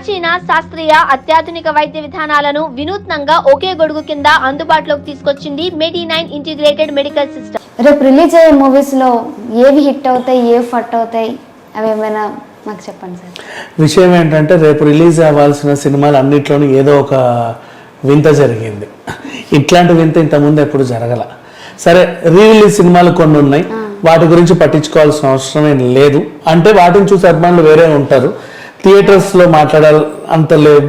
ప్రాచీన శాస్త్రీయ అత్యాధునిక వైద్య విధానాలను వినూత్నంగా ఒకే గొడుగు కింద అందుబాటులోకి తీసుకొచ్చింది medi nine integrated medical system రేపు రిలీజ్ అయ్యే మూవీస్లో ఏవి హిట్ అవుతాయి ఏవి ఫట్ అవుతాయి అవి ఏమైనా మాకు చెప్పండి సార్. విషయం ఏంటంటే రేపు రిలీజ్ అవ్వాల్సిన సినిమాలు అన్నిట్లోనూ ఏదో ఒక వింత జరిగింది. ఇట్లాంటి వింత ఇంతకుముందు ఎప్పుడు జరగల. సరే రీ రిలీజ్ సినిమాలు కొన్ని ఉన్నాయి. వాటి గురించి పట్టించుకోవాల్సిన అవసరం ఏం లేదు. అంటే వాటిని చూసి అభిమానులు వేరే ఉంటారు. థియేటర్స్లో మాట్లాడాలి అంత లేదు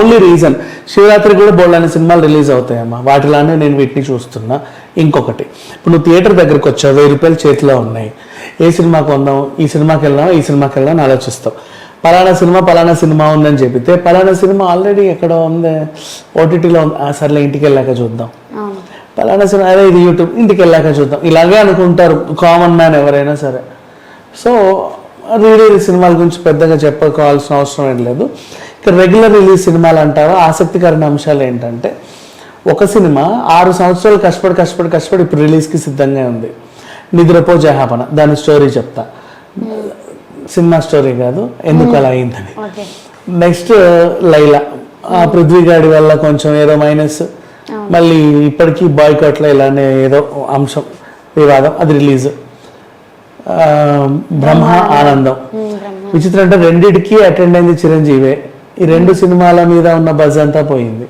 ఓన్లీ రీజన్ శివరాత్రి కూడా బోల్డ్ సినిమాలు రిలీజ్ అవుతాయమ్మా. వాటిలానే నేను వీటిని చూస్తున్నా. ఇంకొకటి. ఇప్పుడు నువ్వు థియేటర్ దగ్గరికి వచ్చావు వెయ్యి రూపాయలు చేతిలో ఉన్నాయి. ఏ సినిమాకి కొందాం? ఈ సినిమాకి వెళ్దాం ఈ సినిమాకి వెళ్దాం ఆలోచిస్తావు. పలానా సినిమా పలానా సినిమా ఉందని చెబితే పలానా సినిమా ఆల్రెడీ ఎక్కడ ఉంది. ఓటీటీలో ఉంది. ఆ, సర్లే ఇంటికి వెళ్ళాక చూద్దాం. పలానా సినిమా అదే ఇది యూట్యూబ్ ఇంటికి వెళ్ళాక చూద్దాం. ఇలాగే అనుకుంటారు కామన్ మ్యాన్ ఎవరైనా సరే. సో రిలీజ్ సినిమాల గురించి పెద్దగా చెప్పుకోవాల్సిన అవసరం ఏం లేదు. ఇక రెగ్యులర్ రిలీజ్ సినిమాలు అంటారా ఆసక్తికరమైన అంశాలు ఏంటంటే ఒక సినిమా ఆరు సంవత్సరాలు కష్టపడి కష్టపడి కష్టపడి ఇప్పుడు రిలీజ్కి సిద్ధంగా ఉంది. నిద్రపో జహాపన దాని స్టోరీ చెప్తా. సినిమా స్టోరీ కాదు ఎందుకు అలా అయిందని. నెక్స్ట్ లైలా. ఆ పృథ్వీగాడి వల్ల కొంచెం ఏదో మైనస్ మళ్ళీ ఇప్పటికీ బాయ్కాట్లో ఇలానే ఏదో అంశం వివాదం అది రిలీజ్ బ్రహ్మ ఆనందం. విచిత్రం అంటే రెండిటికి అటెండ్ అయింది చిరంజీవే. ఈ రెండు సినిమాల మీద ఉన్న బజ్ అంతా పోయింది.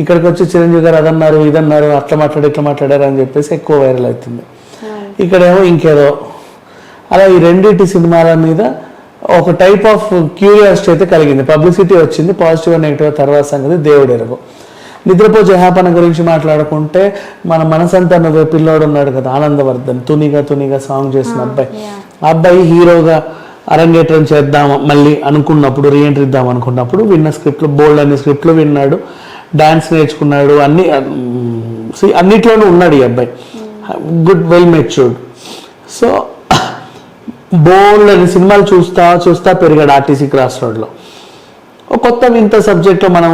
ఇక్కడికి వచ్చి చిరంజీవి గారు అదన్నారు ఇదన్నారు అట్లా మాట్లాడారు ఇట్లా మాట్లాడారు అని చెప్పేసి ఎక్కువ వైరల్ అవుతుంది. ఇక్కడేమో ఇంకేదో. అలా ఈ రెండింటి సినిమాల మీద ఒక టైప్ ఆఫ్ క్యూరియాసిటీ అయితే కలిగింది. పబ్లిసిటీ వచ్చింది పాజిటివ్ నెగిటివ్ తర్వాత సంగతి దేవుడు ఎరుగు నిద్రపో జహాపన గురించి మాట్లాడుకుంటే మన మనసంతా నువ్వే పిల్లోడు ఉన్నాడు కదా ఆనందవర్ధన్. తునిగా తునిగా సాంగ్ చేసిన అబ్బాయి. ఆ అబ్బాయి హీరోగా అరంగేట్రం చేద్దాం మళ్ళీ అనుకున్నప్పుడు రీఎంట్రీ ఇద్దాం అనుకున్నప్పుడు విన్న స్క్రిప్ట్లు బోల్డ్ అనే స్క్రిప్ట్లు విన్నాడు. డాన్స్ నేర్చుకున్నాడు అన్ని అన్నిట్లోనూ ఉన్నాడు ఈ అబ్బాయి. Good well matured. So bold అని సినిమాలు చూస్తా చూస్తా పెరిగాడు ఆర్టీసీ క్రాస్ రోడ్లో. కొత్త వింత సబ్జెక్ట్లో మనం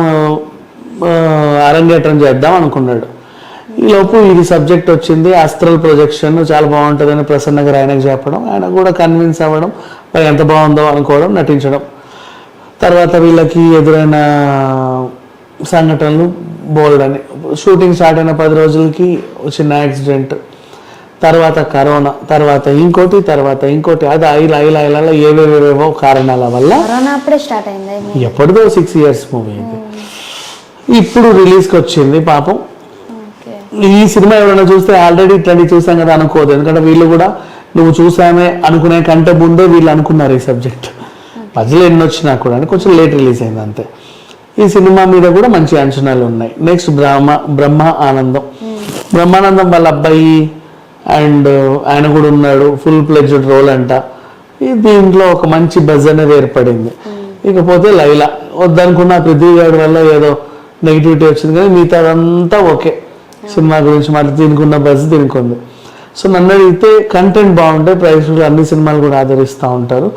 అరంగేట్రం చేద్దాం అనుకున్నాడు. ఈలోపు ఇది సబ్జెక్ట్ వచ్చింది అస్త్రల్ ప్రొజెక్షన్ చాలా బాగుంటుందని ప్రసన్న గారు ఆయనకు చెప్పడం ఆయన కూడా కన్విన్స్ అవ్వడం మరి ఎంత బాగుందో అనుకోవడం నటించడం. తర్వాత వీళ్ళకి ఎదురైన సంఘటనలు బోల్డ్ అని. షూటింగ్ స్టార్ట్ అయిన పది రోజులకి చిన్న యాక్సిడెంట్. తర్వాత కరోనా తర్వాత ఇంకోటి తర్వాత ఇంకోటి. అది ఇలా ఇలా ఇలా ఇలా ఏవేవేవో కారణాల వల్ల ఎప్పటిదో సిక్స్ ఇయర్స్ మూవీ ఇది. ఇప్పుడు రిలీజ్కి వచ్చింది పాపం. ఈ సినిమా ఎవరైనా చూస్తే ఆల్రెడీ ఇట్లాంటివి చూసాం కదా అనుకోదు ఎందుకంటే వీళ్ళు కూడా నువ్వు చూసామే అనుకునే కంటే ముందే వీళ్ళు అనుకున్నారు ఈ సబ్జెక్ట్ మధ్యలో ఎన్ని వచ్చినా కూడా. కొంచెం లేట్ రిలీజ్ అయింది అంతే. ఈ సినిమా మీద కూడా మంచి అంచనాలు ఉన్నాయి. నెక్స్ట్ బ్రహ్మ బ్రహ్మ ఆనందం బ్రహ్మానందం వాళ్ళ అబ్బాయి అండ్ ఆయన కూడా ఉన్నాడు. ఫుల్ ప్లెజ్డ్ రోల్ అంట. దీంట్లో ఒక మంచి బజ్ అనేది ఏర్పడింది. ఇకపోతే లైలా. వద్దనుకున్న పృథ్వీ గారి వల్ల ఏదో నెగిటివిటీ వచ్చింది కానీ మిగతా అదంతా ఓకే. సినిమా గురించి మళ్ళీ దీనికి ఉన్న బజ్ దీనికి ఉంది సో నన్ను అడిగితే కంటెంట్ బాగుంటే ప్రేక్షకులు అన్ని సినిమాలు కూడా ఆదరిస్తూ ఉంటారు.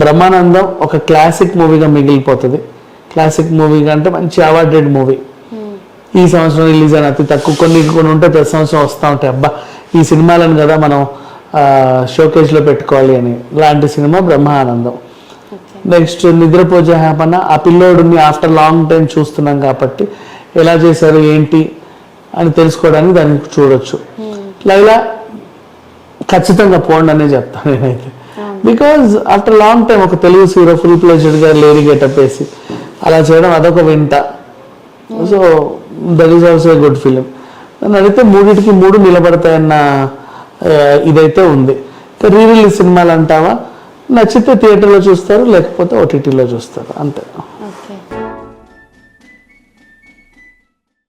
బ్రహ్మానందం ఒక క్లాసిక్ మూవీగా మిగిలిపోతుంది. క్లాసిక్ మూవీగా అంటే మంచి అవార్డెడ్ మూవీ ఈ సంవత్సరం రిలీజ్ అయిన అతి తక్కువ కొన్ని కొన్ని ఉంటే ప్రతి సంవత్సరం వస్తూ ఉంటాయి. అబ్బా ఈ సినిమాలను కదా మనం షోకేజ్లో పెట్టుకోవాలి అని. లాంటి సినిమా బ్రహ్మానందం. నెక్స్ట్ నిద్రపోజే హ్యాపన్న ఆ పిల్లోడిని ఆఫ్టర్ లాంగ్ టైం చూస్తున్నాం కాబట్టి ఎలా చేశారు ఏంటి అని తెలుసుకోవడానికి దాన్ని చూడొచ్చు. లైలా ఖచ్చితంగా పోండి అనే చెప్తాను నేనైతే. బికాజ్ ఆఫ్టర్ లాంగ్ టైం ఒక తెలుగు హీరో ఫుల్ ప్లేజెడ్గా లేడీ గెటప్ వేసి అలా చేయడం అదొక వింత. So that is also good film నన్ను అడిగితే మూడింటికి మూడు నిలబడతాయన్న ఇదైతే ఉంది. రీ రిలీజ్ సినిమాలు అంటావా? నచ్చితే థియేటర్లో చూస్తారు లేకపోతే ఓటీటీలో చూస్తారు అంతే.